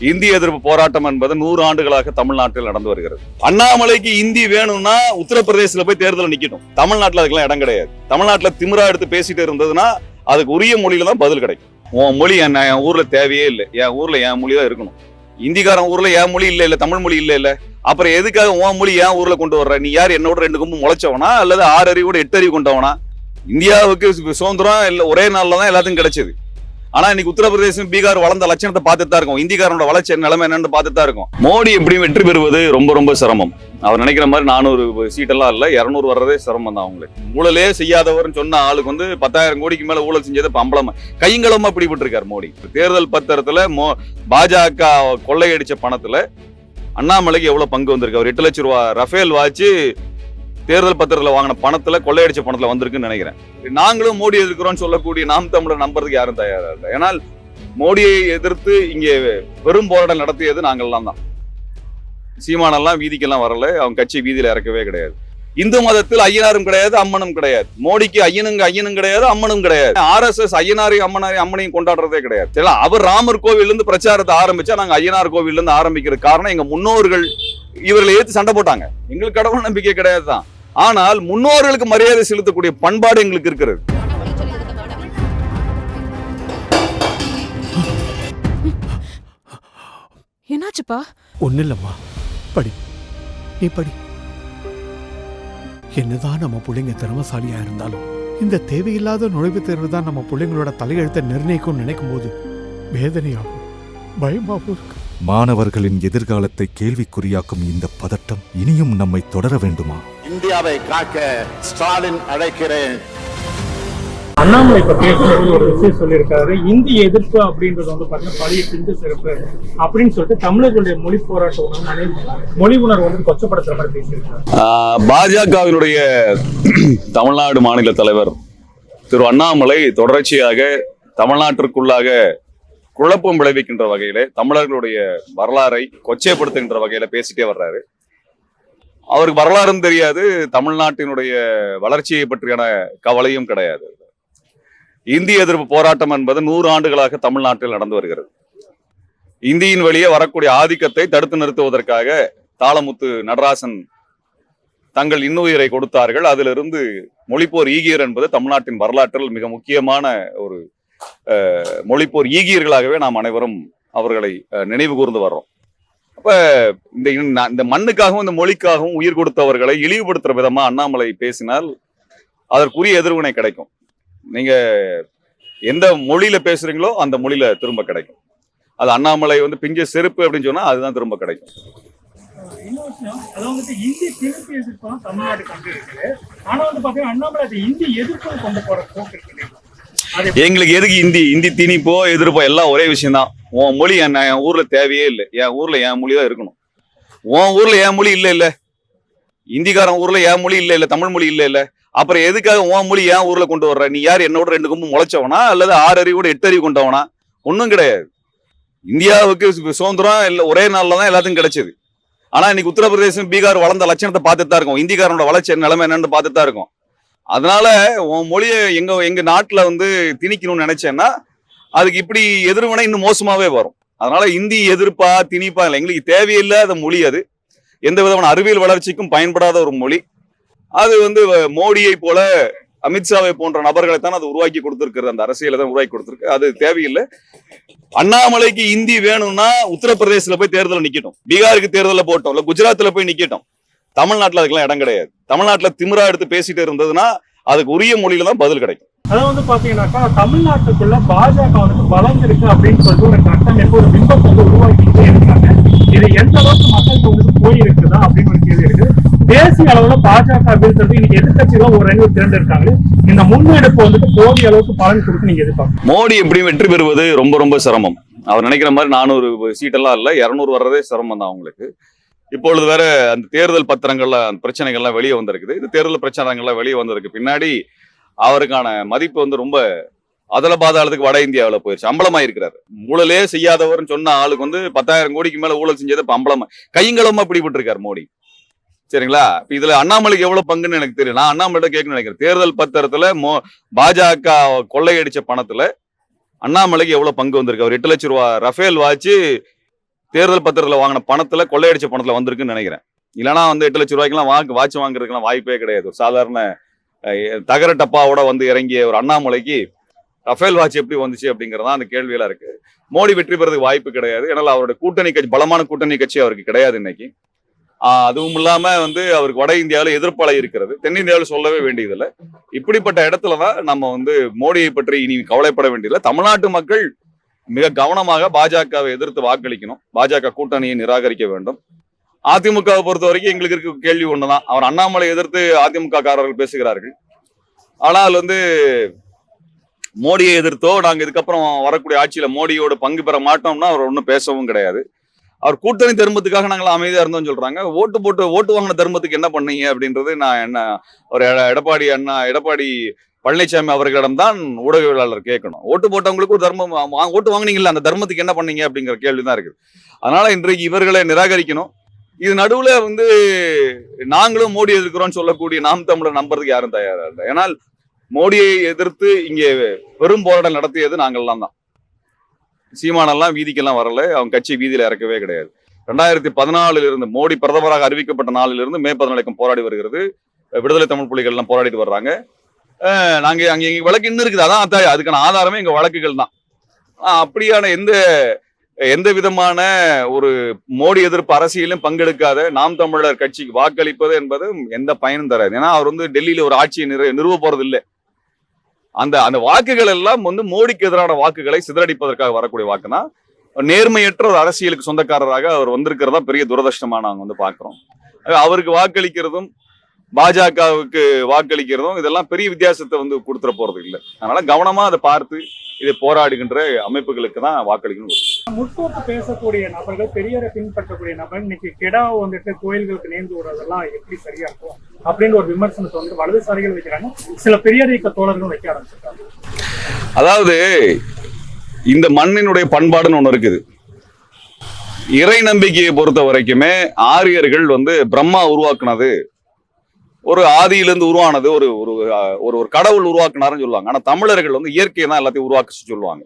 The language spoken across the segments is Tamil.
இந்திய எதிர்ப்பு போராட்டம் என்பது நூறு ஆண்டுகளாக தமிழ்நாட்டில் நடந்து வருகிறது. அண்ணாமலைக்கு இந்தி வேணும்னா உத்தரப்பிரதேசல போய் தேர்தல் நிக்கணும் தமிழ்நாட்டில் அதுக்கெல்லாம் இடம் கிடையாது. தமிழ்நாட்டில் திமிரா எடுத்து பேசிட்டு இருந்ததுன்னா அதுக்கு உரிய மொழியில தான் பதில் கிடைக்கும். உன் மொழி என்ன? என் ஊர்ல தேவையே இல்லை. என் ஊர்ல என் மொழி தான் இருக்கணும். இந்திக்காரன் ஊர்ல என் மொழி இல்லை இல்லை தமிழ் மொழி இல்லை இல்லை. அப்புறம் எதுக்காக உன் மொழி என் ஊர்ல கொண்டு வர்ற? நீ யார்? என்னோட ரெண்டு கும்பு முளைச்சவனா? அல்லது ஆறு அறிவோட எட்டு அறிவு கொண்டவனா? இந்தியாவுக்கு சுதந்திரம் இல்லை ஒரே நாளில் தான் எல்லாத்துக்கும் கிடைச்சது. ஆனா இன்னைக்கு உத்தரப்பிரதேசம் பீகார் வளர்ந்த லட்சணத்தை பார்த்துட்டு தான் இருக்கும். இந்திக்காரனோட வளர்ச்சி நிலைமை என்னன்னு பார்த்துட்டு தான் இருக்கும். மோடி எப்படி வெற்றி பெறுவது ரொம்ப ரொம்ப சிரமம். அவர் நினைக்கிற மாதிரி நானூறு சீட்டெல்லாம் இல்ல இரநூறு வர்றதே சிரமம் தான் அவங்களுக்கு. ஊழலே செய்யாதவர்னு சொன்ன ஆளுக்கு வந்து பத்தாயிரம் கோடிக்கு மேல ஊழல் செஞ்சது பம்பளமா கைங்களமா பிடிபட்டிருக்காரு மோடி. தேர்தல் பத்திரத்துல மோ பாஜக கொள்ளையடிச்ச பணத்துல அண்ணாமலைக்கு எவ்வளவு பங்கு வந்திருக்கு? அவர் எட்டு லட்சம் ரூபாய் ரஃபேல் வாச்சு தேர்தல் பத்திரத்தில் வாங்கின பணத்துல கொள்ளையடிச்ச பணத்துல வந்திருக்குன்னு நினைக்கிறேன். நாங்களும் மோடி எதிர்க்கிறோம்னு சொல்லக்கூடிய நாம் தமிழர் நம்புறதுக்கு யாரும் தயாராக இல்லை. ஏன்னால் மோடியை எதிர்த்து இங்கே பெரும் போராட்டம் நடத்தியது நாங்கள்லாம் தான். சீமானெல்லாம் வீதிக்கெல்லாம் வரல. அவங்க கட்சி வீதியில இறக்கவே கிடையாது. இந்து மதத்தில் ஐயனாரும் கிடையாது அம்மனும் கிடையாது. மோடிக்கு ஐயனுங்க ஐயனும் கிடையாது அம்மனும் கிடையாது. ஆர்எஸ்எஸ் ஐயனாரையும் அம்மனாரையும் அம்மனையும் கொண்டாடுறதே கிடையாது. சரி, அவர் ராமர் கோவில்ல இருந்து பிரச்சாரத்தை ஆரம்பிச்சா நாங்க ஐயனார் கோவில்ல இருந்து ஆரம்பிக்கிற காரணம் எங்க முன்னோர்கள் இவர்களை ஏத்து சண்டை போட்டாங்க. எங்களுக்கு கடவுள் நம்பிக்கை கிடையாது தான் ஆனால் முன்னோர்களுக்கு மரியாதை செலுத்தக்கூடிய பண்பாடு எங்களுக்கு இருக்கிறது. என்னாச்சுப்பா? ஒன்றும் இல்லைம்மா படி. நீ படி. என்னதான் நம்ம பிள்ளைங்க திறமசாலியா இருந்தாலும் இந்த தேவையில்லாத நுழைவுத் தேர்வு தான் நம்ம பிள்ளைங்களோட தலையெழுத்தை நிர்ணயிக்கும்னு நினைக்கும் போது வேதனையாகும் பயமாகவும் இருக்கு. மாணவர்களின் எதிர்காலத்தை கேள்விக்குறியாக்கும் இந்த பதட்டம் இனியும் நம்மை தொடர வேண்டுமா? இந்தியாவை காக்க ஸ்டாலின் அழைக்கிறேன். அண்ணாமலை இப்ப பேசும்போது ஒரு விஷயம் சொல்லியிருக்காரு. இந்தி எதிர்ப்பு அப்படின்றது வந்து பாத்தீங்கன்னா பழைய பிந்து சிறப்பு அப்படின்னு சொல்லிட்டு தமிழர்களுடைய மொழி போராட்ட உணர்வு மொழி உணர்வு வந்து கொச்சப்படுத்துற மாதிரி பேசியிருக்காரு. பாஜகவினுடைய தமிழ்நாடு மாநில தலைவர் திரு அண்ணாமலை தொடர்ச்சியாக தமிழ்நாட்டிற்குள்ளாக குழப்பம் விளைவிக்கின்ற வகையில தமிழர்களுடைய வரலாறை கொச்சைப்படுத்துகின்ற வகையில பேசிட்டே வர்றாரு. அவருக்கு வரலாறும் தெரியாது தமிழ்நாட்டினுடைய வளர்ச்சியை பற்றியான கவலையும் கிடையாது. இந்திய எதிர்ப்பு போராட்டம் என்பது நூறு ஆண்டுகளாக தமிழ்நாட்டில் நடந்து வருகிறது. இந்தியின் வழியே வரக்கூடிய ஆதிக்கத்தை தடுத்து நிறுத்துவதற்காக தாளமுத்து நடராசன் தங்கள் இன்னுயிரை கொடுத்தார்கள். அதிலிருந்து மொழிப்போர் ஈகியர் என்பது தமிழ்நாட்டின் வரலாற்றில் மிக முக்கியமான ஒரு மொழிப்போர் ஈகியர்களாகவே நாம் அனைவரும் அவர்களை நினைவு கூர்ந்து வர்றோம். அப்ப இந்த இந்த- மண்ணுக்காகவும் இந்த மொழிக்காகவும் உயிர் கொடுத்தவர்களை இழிவுபடுத்துற விதமா அண்ணாமலை பேசினால் அதற்குரிய எதிர்வினை கிடைக்கும். நீங்க எந்த மொழியில பேசுறீங்களோ அந்த மொழியில திரும்ப கிடைக்கும். அது அண்ணாமலை வந்து பிஞ்ச செருப்பு அப்படின்னு சொன்னா அதுதான் திரும்ப கிடைக்கும். இன்னொரு விஷயம் அதாவது வந்துட்டு இந்தி திணிப்பு எதிர்ப்பு தமிழ்நாடு கண்டு இருக்குது. ஆனா வந்து பாத்தீங்கன்னா அண்ணாமலை அது இந்தி எதிர்ப்பு கொண்டு போற போக்கு இருக்குது அது எங்களுக்கு எதுக்கு இந்தி இந்தி திணிப்போ எதிர்ப்போ எல்லாம் ஒரே விஷயம் தான் உன் மொழி என்ன என் ஊர்ல தேவையே இல்லை. என் ஊர்ல என் மொழி தான் இருக்கணும். உன் ஊர்ல என் மொழி இல்லை இல்லை. இந்திக்காரன் ஊர்ல என் மொழி இல்லை இல்லை தமிழ் மொழி இல்லை இல்லை. அப்புறம் எதுக்காக உன் மொழி என் ஊர்ல கொண்டு வர்ற? நீ யார் என்னோட ரெண்டு கும்பு முளைச்சவனா அல்லது ஆறு அறிவோட எட்டு அறிவு கொண்டவனா? ஒன்றும் கிடையாது. இந்தியாவுக்கு சுதந்திரம் இல்லை ஒரே நாளில் தான் எல்லாத்துக்கும் கிடைச்சது. ஆனால் இன்னைக்கு உத்தரப்பிரதேசம் பீகார் வளர்ந்த லட்சணத்தை பார்த்துட்டு தான் இருக்கும். இந்திக்காரனோட வளர்ச்சி நிலைமை என்னன்னு பார்த்துட்டு தான் இருக்கும். அதனால உன் மொழியை எங்க எங்க நாட்டில் வந்து திணிக்கணும்னு நினைச்சேன்னா அதுக்கு இப்படி எதிர்வினை இன்னும் மோசமாவே வரும். அதனால இந்தி எதிர்ப்பா திணிப்பா இல்லை எங்களுக்கு தேவையில்லாத மொழி அது. எந்த விதமான அறிவியல் வளர்ச்சிக்கும் பயன்படாத ஒரு மொழி. அது வந்து வ- மோடியை போல அமித்ஷாவை போன்ற நபர்களை தான் அது உருவாக்கி கொடுத்திருக்கிறது. அந்த அரசியலை தான் உருவாக்கி கொடுத்துருக்கு. அது தேவையில்லை. அண்ணாமலைக்கு இந்தி வேணும்னா உத்தரப்பிரதேசல போய் தேர்தல் நிக்கட்டும். பீகாருக்கு தேர்தலில் போட்டோம். இல்லை குஜராத்தில் போய் நிக்கட்டும். தமிழ்நாட்டில் அதுக்கெல்லாம் இடம் கிடையாது. தமிழ்நாட்டில் திமிரா எடுத்து பேசிட்டு இருந்ததுன்னா அதுக்கு உரிய மொழியில தான் பதில் கிடைக்கும். அதாவது வந்து பாத்தீங்கன்னாக்கா தமிழ்நாட்டுக்குள்ள பாஜக வந்துட்டு வளர்ந்துருக்கு அப்படின்னு சொல்லிட்டு ஒரு கட்டமைப்பு ஒரு பிம்பத்தை வந்து உருவாக்கிட்டே இருக்காங்க. இது எந்த அளவுக்கு மக்களுக்கு வந்துட்டு போயிருக்குதா அப்படின்னு ஒரு கேள்வி இருக்கு. தேசிய அளவுல பாஜக வீழ்த்துறது இன்னைக்கு எதிர்கட்சிகள் ஒரு ரெண்டு திரண்டு இருக்காங்க இந்த முன்னெடுப்பு வந்துட்டு போதிய அளவுக்கு பலன் கொடுத்து நீங்க எதிர்பார்க்க மோடி எப்படி வெற்றி பெறுவது ரொம்ப ரொம்ப சிரமம். அவர் நினைக்கிற மாதிரி நானூறு சீட்டெல்லாம் இல்ல இரநூறு வர்றதே சிரமம் தான் அவங்களுக்கு. இப்பொழுது வேற அந்த தேர்தல் பத்திரங்கள்ல அந்த பிரச்சனைகள்லாம் வெளியே வந்திருக்குது. இந்த தேர்தல் பிரச்சாரங்கள்லாம் வெளியே வந்திருக்கு. பின்னாடி அவருக்கான மதிப்பு வந்து ரொம்ப அதல பாதாளத்துக்கு வட இந்தியாவில் போயிருச்சு. அம்பலமா இருக்கிறாரு ஊழலே செய்யாதவர்னு சொன்ன ஆளுக்கு வந்து பத்தாயிரம் கோடிக்கு மேல ஊழல் செஞ்சது இப்ப அம்பலமா. கையங்களமா பிடிபட்டிருக்காரு மோடி. சரிங்களா? இப்ப இதுல அண்ணாமலைக்கு எவ்வளவு பங்குன்னு எனக்கு தெரியும் நான் அண்ணாமலை கேட்கணும்னு நினைக்கிறேன். தேர்தல் பத்திரத்துல மோ பாஜக கொள்ளையடிச்ச பணத்துல அண்ணாமலைக்கு எவ்வளவு பங்கு வந்திருக்கு? அவர் எட்டு லட்சம் ரூபாய் ரஃபேல் வாச்சு தேர்தல் பத்திரத்துல வாங்கின பணத்துல கொள்ளையடிச்ச பணத்துல வந்திருக்குன்னு நினைக்கிறேன். இல்லைன்னா வந்து எட்டு லட்சம் ரூபாய்க்கெல்லாம் வாக்கு வாட்ச் வாங்குறதுக்குலாம் வாய்ப்பே கிடையாது. சாதாரண தகர டப்பாவோட வந்து இறங்கிய ஒரு அண்ணாமலைக்கு ரஃபேல் வாட்ச் எப்படி வந்துச்சு அப்படிங்கறதா அந்த கேள்வியெல்லாம் இருக்கு. மோடி வெற்றி பெறதுக்கு வாய்ப்பு கிடையாது. ஏன்னா அவருடைய கூட்டணி கட்சி பலமான கூட்டணி கட்சி அவருக்கு கிடையாது இன்னைக்கு. ஆஹ் அதுவும் இல்லாம வந்து அவருக்கு வட இந்தியாவில் எதிர்ப்பலை இருக்கிறது. தென்னிந்தியாவில் சொல்லவே வேண்டியதில்லை. இப்படிப்பட்ட இடத்துல தான் நம்ம வந்து மோடியை பற்றி இனி கவலைப்பட வேண்டியதில்லை. தமிழ்நாட்டு மக்கள் மிக கவனமாக பாஜகவை எதிர்த்து வாக்களிக்கணும். பாஜக கூட்டணியை நிராகரிக்க வேண்டும். அதிமுகவை பொறுத்த வரைக்கும் எங்களுக்கு இருக்க கேள்வி ஒண்ணுதான். அவர் அண்ணாமலை எதிர்த்து அதிமுக காரர்கள் பேசுகிறார்கள். ஆனால் வந்து மோடியை எதிர்த்தோ நாங்கள் இதுக்கப்புறம் வரக்கூடிய ஆட்சியில் மோடியோட பங்கு பெற மாட்டோம்னா அவர் ஒன்றும் பேசவும் கிடையாது. அவர் கூட்டணி தர்மத்துக்காக நாங்கள் அமைதியாக இருந்தோம்னு சொல்கிறாங்க ஓட்டு போட்டு ஓட்டு வாங்கின தர்மத்துக்கு என்ன பண்ணீங்க அப்படின்றது நான் என்ன ஒரு எடப்பாடி அண்ணா எடப்பாடி பழனிசாமி அவர்களிடம் தான் ஊடகவியலாளர் கேட்கணும். ஓட்டு போட்டவங்களுக்கு ஒரு தர்மம் ஓட்டு வாங்கினீங்களா அந்த தர்மத்துக்கு என்ன பண்ணீங்க அப்படிங்கிற கேள்வி தான் இருக்குது. அதனால் இன்றைக்கு இவர்களை நிராகரிக்கணும். இது நடுவுல வந்து நாங்களும் மோடி எதிர்க்கிறோம்னு சொல்லக்கூடிய நாம் தமிழர் நம்புறதுக்கு யாரும் தயாரா இல்லை. ஏன்னால் மோடியை எதிர்த்து இங்கே பெரும் போராட்டம் நடத்தியது நாங்கள்லாம் தான். சீமானெல்லாம் வீதிக்கெல்லாம் வரல. அவங்க கட்சி வீதியில இறக்கவே கிடையாது. ரெண்டாயிரத்தி பதினாலுல இருந்து மோடி பிரதமராக அறிவிக்கப்பட்ட நாளிலிருந்து மே பதினாலுக்கும் போராடி வருகிறது. விடுதலை தமிழ் புலிகள் எல்லாம் போராடிட்டு வர்றாங்க. அஹ் நாங்க அங்க எங்க வழக்கு இன்னும் இருக்குது. அதான் அத்தாய் அதுக்கான ஆதாரமே எங்க வழக்குகள் தான். ஆஹ் அப்படியான எந்த எந்த விதமான ஒரு மோடி எதிர்ப்பு அரசியலும் பங்கெடுக்காத நாம் தமிழர் கட்சிக்கு வாக்களிப்பது என்பது எந்த பயனும் தராது. ஏன்னா அவர் வந்து டெல்லியில ஒரு ஆட்சியை நிறு நிறுவ போறது இல்லை அந்த அந்த வாக்குகள் எல்லாம் வந்து மோடிக்கு எதிரான வாக்குகளை சிதறடிப்பதற்காக வரக்கூடிய வாக்குனா நேர்மையற்ற ஒரு அரசியலுக்கு சொந்தக்காரராக அவர் வந்திருக்கிறதா பெரிய துரதிருஷ்டமா நாங்கள் வந்து பாக்குறோம். அவருக்கு வாக்களிக்கிறதும் பாஜகவுக்கு வாக்களிக்கிறதும் இதெல்லாம் பெரிய வித்தியாசத்தை வந்து கொடுத்துட போறது இல்லை. அதனால கவனமா அதை பார்த்து இதை போராடுகின்ற அமைப்புகளுக்கு தான் வாக்களிக்கணும். முற்போக்கு பேசக்கூடிய நபர்கள் பெரியரை பின்பற்றக்கூடிய நபர் இன்னைக்கு கெடாவை வந்துட்டு கோயில்களுக்கு நேர்ந்து விடுறதெல்லாம் எப்படி சரியா இருக்கும் அப்படின்னு ஒரு விமர்சனத்தை வந்து வலதுசாரிகள் வைக்கிறாங்க. சில பெரியார் இயக்க தோழர்களும் வைக்க ஆரம்பிச்சிருக்காங்க. அதாவது இந்த மண்ணினுடைய பண்பாடுன்னு ஒண்ணு இருக்குது. இறை நம்பிக்கையை பொறுத்த வரைக்குமே ஆரியர்கள் வந்து பிரம்மா உருவாக்குனது ஒரு ஆதியிலிருந்து உருவானது ஒரு ஒரு ஒரு ஒரு கடவுள் உருவாக்குனாருன்னு சொல்லுவாங்க. ஆனா தமிழர்கள் வந்து இயற்கையை தான் எல்லாத்தையும் உருவாக்க சொல்லுவாங்க.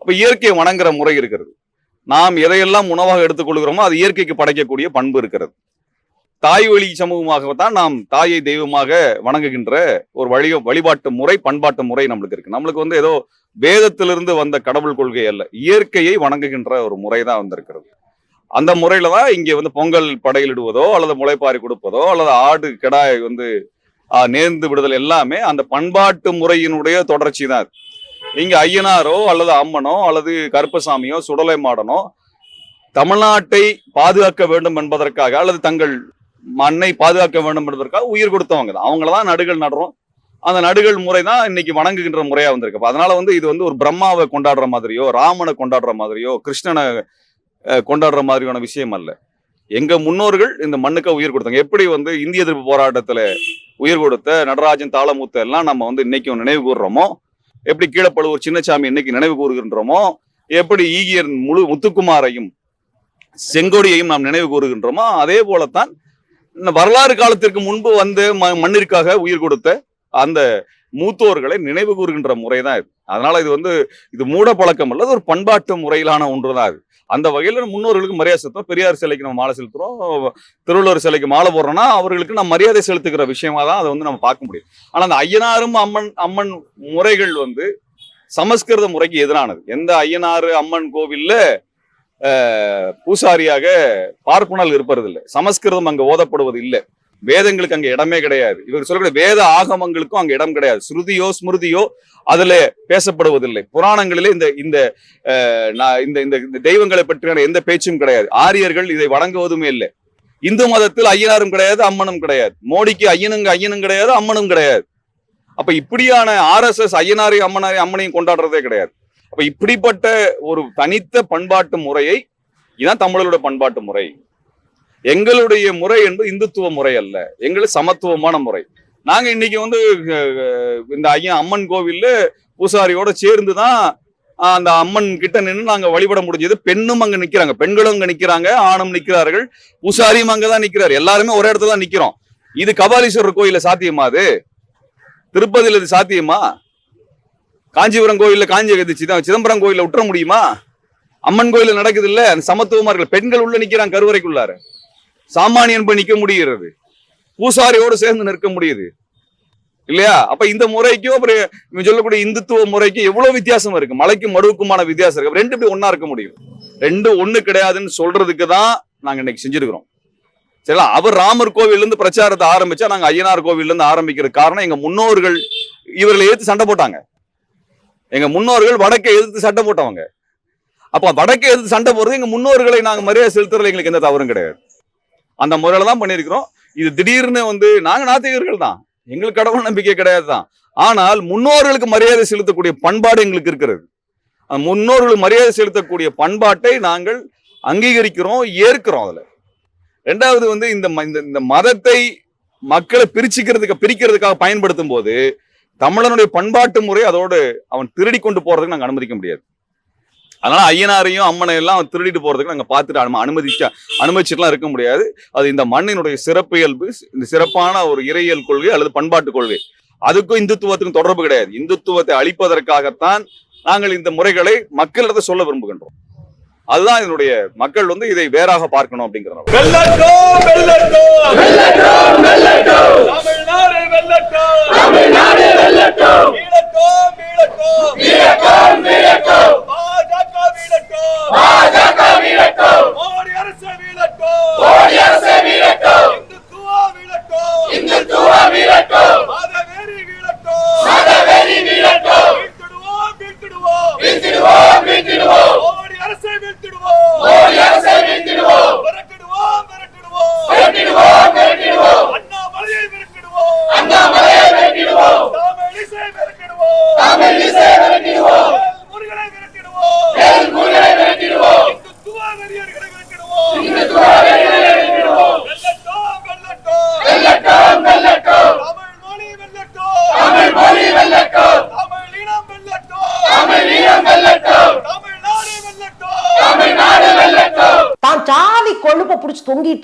அப்ப இயற்கையை வணங்குற முறை இருக்கிறது. நாம் எதையெல்லாம் உணவாக எடுத்துக்கொள்கிறோமோ அது இயற்கைக்கு படைக்கக்கூடிய பண்பு இருக்கிறது. தாய் வழி சமூகமாகத்தான் நாம் தாயை தெய்வமாக வணங்குகின்ற ஒரு வழி வழிபாட்டு முறை பண்பாட்டு முறை நம்மளுக்கு இருக்கு. நம்மளுக்கு வந்து ஏதோ வேதத்திலிருந்து வந்த கடவுள் கொள்கை அல்ல. இயற்கையை வணங்குகின்ற ஒரு முறை தான் வந்திருக்கிறது. அந்த முறையில தான் இங்கே வந்து பொங்கல் படையிலிடுவதோ அல்லது முளைப்பாரி கொடுப்பதோ அல்லது ஆடு கிடாய் வந்து நேர்ந்து விடுதல் எல்லாமே அந்த பண்பாட்டு முறையினுடைய தொடர்ச்சி தான் இங்க ஐயனாரோ அல்லது அம்மனோ அல்லது கருப்பசாமியோ சுடலை மாடனோ தமிழ்நாட்டை பாதுகாக்க வேண்டும் என்பதற்காக அல்லது தங்கள் மண்ணை பாதுகாக்க வேண்டும் என்பதற்காக உயிர் கொடுத்தவங்க தான். அவங்கள தான் நடுகள் நடுறோம். அந்த நடுகள் முறை தான் இன்னைக்கு வணங்குகின்ற முறையா வந்திருக்கு. அதனால வந்து இது வந்து ஒரு பிரம்மாவை கொண்டாடுற மாதிரியோ ராமனை கொண்டாடுற மாதிரியோ கிருஷ்ணனை கொண்டாடுற மாதிரியான விஷயம் அல்ல. எங்க முன்னோர்கள் இந்த மண்ணுக்கு உயிர் கொடுத்தாங்க. எப்படி வந்து இந்திய எதிர்ப்பு போராட்டத்துல உயிர் கொடுத்த நடராஜன் தாளமூத்த எல்லாம் நம்ம வந்து இன்னைக்கும் நினைவு கூறுறோமோ எப்படி கீழப்பழுவூர் சின்னசாமி இன்னைக்கு நினைவு கூறுகின்றோமோ? எப்படி ஈகியர் முழு முத்துக்குமாரையும் செங்கோடியையும் நாம் நினைவு கூறுகின்றோமோ? அதே போலத்தான் இந்த வரலாறு காலத்திற்கு முன்பு வந்து ம- மண்ணிற்காக உயிர் கொடுத்த அந்த மூத்தோர்களை நினைவு கூறுகின்ற முறை தான் இது. அதனால இது வந்து இது மூட பழக்கம் அல்லது ஒரு பண்பாட்டு முறையிலான ஒன்று தான் இது. அந்த வகையில முன்னோர்களுக்கு மரியாதை செலுத்துறோம் பெரியார் சிலைக்கு நம்ம மாலை செலுத்துறோம் திருவள்ளுவர் சிலைக்கு மாலை போடுறோம்னா அவர்களுக்கு நம்ம மரியாதை செலுத்துகிற விஷயமா தான் அதை வந்து நம்ம பார்க்க முடியும். ஆனால் அந்த ஐயனாரும் அம்மன் அம்மன் முறைகள் வந்து சமஸ்கிருத முறைக்கு எதிரானது. எந்த ஐயனாறு அம்மன் கோவில்ல பூசாரியாக பார்ப்பனல் இருப்பதில்லை. சமஸ்கிருதம் அங்க ஓதப்படுவது இல்லை வேதங்களுக்கு அங்க இடமே கிடையாது. இவர் சொல்லக்கூடிய வேத ஆகமங்களுக்கும் அங்க இடம் கிடையாது. ஸ்ருதியோ ஸ்மிருதியோ அதுல பேசப்படுவதில்லை. புராணங்களிலே இந்த இந்த நான் இந்த இந்த இந்த தெய்வங்களை பற்றியான எந்த பேச்சும் கிடையாது. ஆரியர்கள் இதை வணங்குவதுமே இல்லை. இந்து மதத்தில் ஐயனாரும் கிடையாது அம்மனும் கிடையாது. மோடிக்கு ஐயனுங்க ஐயனும் கிடையாது அம்மனும் கிடையாது. அப்ப இப்படியான ஆர்எஸ்எஸ் ஐயனாரையும் அம்மனாரையும் அம்மனையும் கொண்டாடுறதே கிடையாது. அப்ப இப்படிப்பட்ட ஒரு தனித்த பண்பாட்டு முறையை இதான் தமிழர்களோட பண்பாட்டு முறை. எங்களுடைய முறை என்பது இந்துத்துவ முறை அல்ல. எங்களுக்கு சமத்துவமான முறை. நாங்க இன்னைக்கு வந்து இந்த ஐயன் அம்மன் கோவில்ல பூசாரியோட சேர்ந்து தான் அந்த அம்மன் கிட்ட நின்று நாங்க வழிபட முடிஞ்சது. பெண்ணும் அங்க நிக்கிறாங்க. பெண்களும் அங்க நிக்கிறாங்க. ஆணும் நிக்கிறார்கள். பூசாரியும் அங்கதான் நிக்கிறாரு. எல்லாருமே ஒரே இடத்துல தான் நிக்கிறோம். இது கபாலீஸ்வரர் கோயில சாத்தியமா அது? திருப்பதியில் இது சாத்தியமா? காஞ்சிபுரம் கோயில்ல காஞ்சி இது சிதம் சிதம்பரம் கோயில்ல விட்டுற முடியுமா அம்மன் கோயில நடக்குது இல்ல? அந்த சமத்துவமா இருக்கு பெண்கள் உள்ள நிக்கிறாங்க கருவறைக்குள்ளாரு. சாமானியன் போய் நிக்க முடிகிறது. பூசாரியோடு சேர்ந்து நிற்க முடியுது. இல்லையா? அப்ப இந்த முறைக்கும் அப்புறம் இவன் சொல்லக்கூடிய இந்துத்துவ முறைக்கும் எவ்வளவு வித்தியாசம் இருக்கு? மலைக்கும் மடுவுக்குமான வித்தியாசம் இருக்கு. ரெண்டு இப்படி ஒன்னா இருக்க முடியும். ரெண்டு ஒண்ணு கிடையாதுன்னு சொல்றதுக்கு தான் நாங்க இன்னைக்கு செஞ்சிருக்கிறோம். சரிங்களா? அவர் ராமர் கோவில்ல இருந்து பிரச்சாரத்தை ஆரம்பிச்சா நாங்க ஐயனார் கோவில்ல இருந்து ஆரம்பிக்கிற காரணம் எங்க முன்னோர்கள் இவர்களை எதிர்த்து சண்டை போட்டாங்க. எங்க முன்னோர்கள் வடக்கை எதிர்த்து சண்டை போட்டவங்க. அப்ப வடக்கை எதிர்த்து சண்டை போடுறது எங்க முன்னோர்களை நாங்க மரியாதை செலுத்துறதுல எங்களுக்கு எந்த தவறும் கிடையாது. அந்த முறையில தான் பண்ணியிருக்கிறோம். இது திடீர்னு வந்து நாங்க நாத்திகர்கள் தான். எங்களுக்கு கடவுள் நம்பிக்கை கிடையாது தான் ஆனால் முன்னோர்களுக்கு மரியாதை செலுத்தக்கூடிய பண்பாடு எங்களுக்கு இருக்கிறது. அந்த முன்னோர்களுக்கு மரியாதை செலுத்தக்கூடிய பண்பாட்டை நாங்கள் அங்கீகரிக்கிறோம் ஏற்கிறோம் அதுல. ரெண்டாவது வந்து இந்த ம- இந்த- இந்த மதத்தை மக்களை பிரிச்சுக்கிறதுக்கு பிரிக்கிறதுக்காக பயன்படுத்தும் போது தமிழனுடைய பண்பாட்டு முறை அதோடு அவன் திருடி கொண்டு போறதுக்கு நாங்க அனுமதிக்க முடியாது. அதனால ஐயனாரையும் அம்மனையும் எல்லாம் திருடிட்டு போறதுக்கு நாங்க பார்த்துட்டு அனும- அனுமதிக்க அனுமதிச்சுட்டுலாம் இருக்க முடியாது. அது இந்த மண்ணினுடைய சிறப்பியல்பு இந்த சிறப்பான ஒரு இறையியல் கொள்கை அல்லது பண்பாட்டு கொள்கை. அதுக்கும் இந்துத்துவத்துக்கும் தொடர்பு கிடையாது. இந்துத்துவத்தை அழிப்பதற்காகத்தான் நாங்கள் இந்த முறைகளை மக்களிடத்தை சொல்ல விரும்புகின்றோம். அதுதான் இதனுடைய மக்கள் வந்து இதை வேறாக பார்க்கணும் தமிழ்நாடு வெல்லட்டும் வீழட்டும். மோடி அரசு வீழட்டும். மோடி அரசு வீழட்டும் இந்துத்துவா வீழட்டும் இந்துத்துவா வீழட்டும் மதவெறி வீழட்டும் மதவெறி வீழட்டும் வீழ்த்திடுவோம் வீழ்த்திடுவோம் வீழ்த்திடுவோம் வீழ்த்திடுவோம் மோடி அரசை வீழ்த்திடுவோம் மோடி அரசை வீழ்த்திடுவோம் விரட்டிடுவோம் விரட்டிடுவோம் விரட்டிடுவோம் விரட்டிடுவோம் அண்ணாமலையை விரட்டிடுவோம் அண்ணாமலையை விரட்டிடுவோம் தமிழிசை விரட்டிடுவோம் தமிழிசை விரட்டிடுவோம் முருகனை விரட்டிடுவோம் வேல் முருகனை விரட்டிடுவோம் இந்துத்துவ வெறியர்களை விரட்டிடுவோம் இந்துத்துவ வெறியர்களை விரட்டிடுவோம் வெல்லட்டும் வெல்லட்டும் வெல்லட்டும் வெல்லட்டும் தமிழ் மொழி வெல்லட்டும் தமிழ் மொழி வெல்லட்டும் தமிழ் இனம் வெல்லட்டும் தமிழ் இனம் வெல்லட்டும் தமிழ்நாடு வெல்லட்டும் தமிழ்நாடு வெல்லட்டும் தான் சாதி கொழுப்ப புடிச்சு